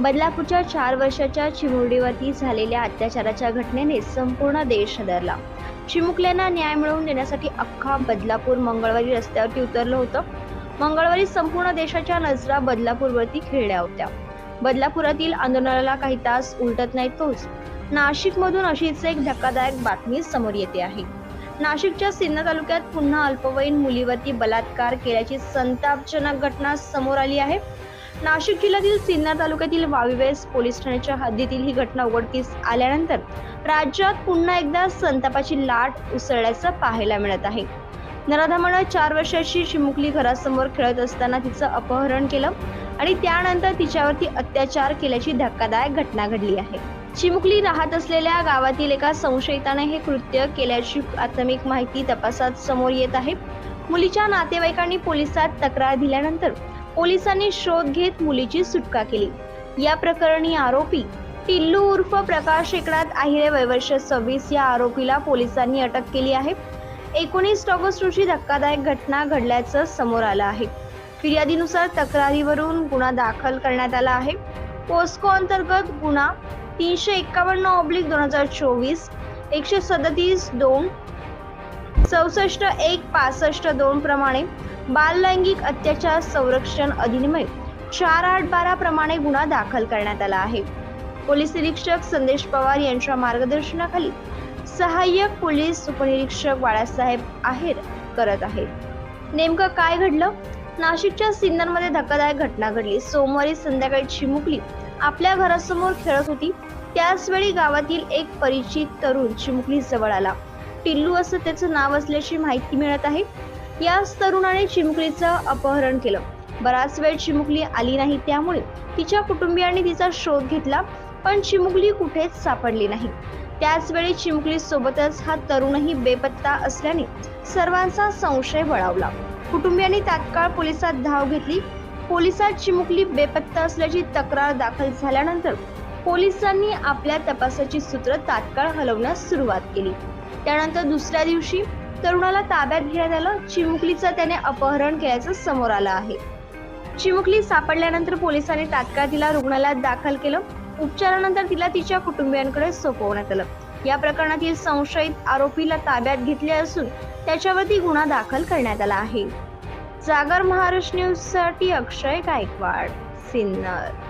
बदलापूरच्या चार वर्षाच्या चिमुरडीवरती झालेल्या अत्याचाराच्या घटनेने संपूर्ण देश हदरला चिमुकल्यांना न्याय मिळवून देण्यासाठी अख्खा बदलापूर मंगळवारी रस्त्यावरती उतरलं होतं. मंगळवारी संपूर्ण देशाच्या नजरा बदलापूरवरती खेळल्या होत्या. बदलापुरातील आंदोलनाला काही तास उलटत नाही तोच नाशिकमधून अशीच एक धक्कादायक बातमी समोर येते आहे. नाशिकच्या सिन्नर तालुक्यात पुन्हा अल्पवयीन मुलीवरती बलात्कार केल्याची संतापजनक घटना समोर आली आहे. नाशिक जिल्ह्यातील सिन्नर तालुक्यातील वावीवेस पोलीस ठाण्याच्या हद्दीतील ही घटना उघडकीस आल्यानंतर राज्यात पुन्हा एकदा संतापाची लाट उसळल्याचं पाहायला मिळत आहे. नराधामानं चार वर्षाची चिमुकली घरासमोर खेळत असताना तिचं अपहरण केलं आणि त्यानंतर तिच्यावरती अत्याचार केल्याची धक्कादायक घटना घडली आहे. चिमुकली राहत असलेल्या गावातील एका संशयिताने हे कृत्य केल्याची प्राथमिक माहिती तपासात समोर येत आहे. मुलीच्या नातेवाईकांनी पोलिसात तक्रार दिल्यानंतर पोलिसांनी शोध घेत मुलीची सुटका केली. या प्रकरणी आरोपी टिल्लू उर्फ प्रकाश एकनाथ आहिरे वयवर्ष सव्वीस या आरोपीला पोलिसांनी अटक केली आहे. एकोणीस ऑगस्ट रोजी धक्कादायक घटना घडल्याचं समोर आलं आहे. फिर्यादीनुसार तक्रारीवरून गुन्हा दाखल करण्यात आला आहे. पोस्को अंतर्गत गुन्हा तीनशे एक्कावन्न ऑब्लिक दोन हजार चोवीस एकशे सदतीस दोन चौसष्ट एक पासष्ट दोन प्रमाणे बाल लैंगिक अत्याचार संरक्षण अधिनियम चार आठ बारा प्रमाणे गुन्हा दाखल करण्यात आला आहे. पोलीस निरीक्षक संदेश पवार यांच्या मार्गदर्शनाखाली सहाय्यक पोलीस उपनिरीक्षक बाळासाहेब आहेर करत आहेत. नेमकं काय घडलं? नाशिकच्या सिन्नरमध्ये धक्कादायक घटना घडली. सोमवारी संध्याकाळी चिमुकली आपल्या घरासमोर खेळत होती. त्याचवेळी गावातील एक परिचित तरुण चिमुकली जवळ आला. टिल्लू असं त्याचं नाव असल्याची माहिती मिळत आहे. याच तरुणाने चिमुकलीचं अपहरण केलं. बराच वेळ चिमुकली आली नाही त्यामुळे तिच्या कुटुंबियांनी तिचा शोध घेतला पण चिमुकली कुठेच सापडली नाही. त्याच वेळी चिमुकली सोबतच हा तरुणही बेपत्ता असल्याने सर्वांचा संशय बळावला कुटुंबियांनी तात्काळ पोलिसात धाव घेतली. पोलिसात चिमुकली बेपत्ता असल्याची तक्रार दाखल झाल्यानंतर पोलिसांनी आपल्या तपासाची सूत्र तात्काळ हलवण्यास सुरुवात केली. त्यानंतर दुसऱ्या दिवशी तरुणाला ताब्यात घेण्यात आलं. चिमुकलीचं त्याने अपहरण केल्याचं समोर आलं आहे. चिमुकली सापडल्यानंतर पोलिसांनी तात्काळ तिला रुग्णालयात दाखल केलं. उपचारानंतर तिला तिच्या कुटुंबियांकडे सोपवण्यात आलं. या प्रकरणातील संशयित आरोपीला ताब्यात घेतले असून त्याच्यावरती गुन्हा दाखल करण्यात आला आहे. जागर महाराष्ट्र न्यूजसाठी अक्षय गायकवाड सिन्नर.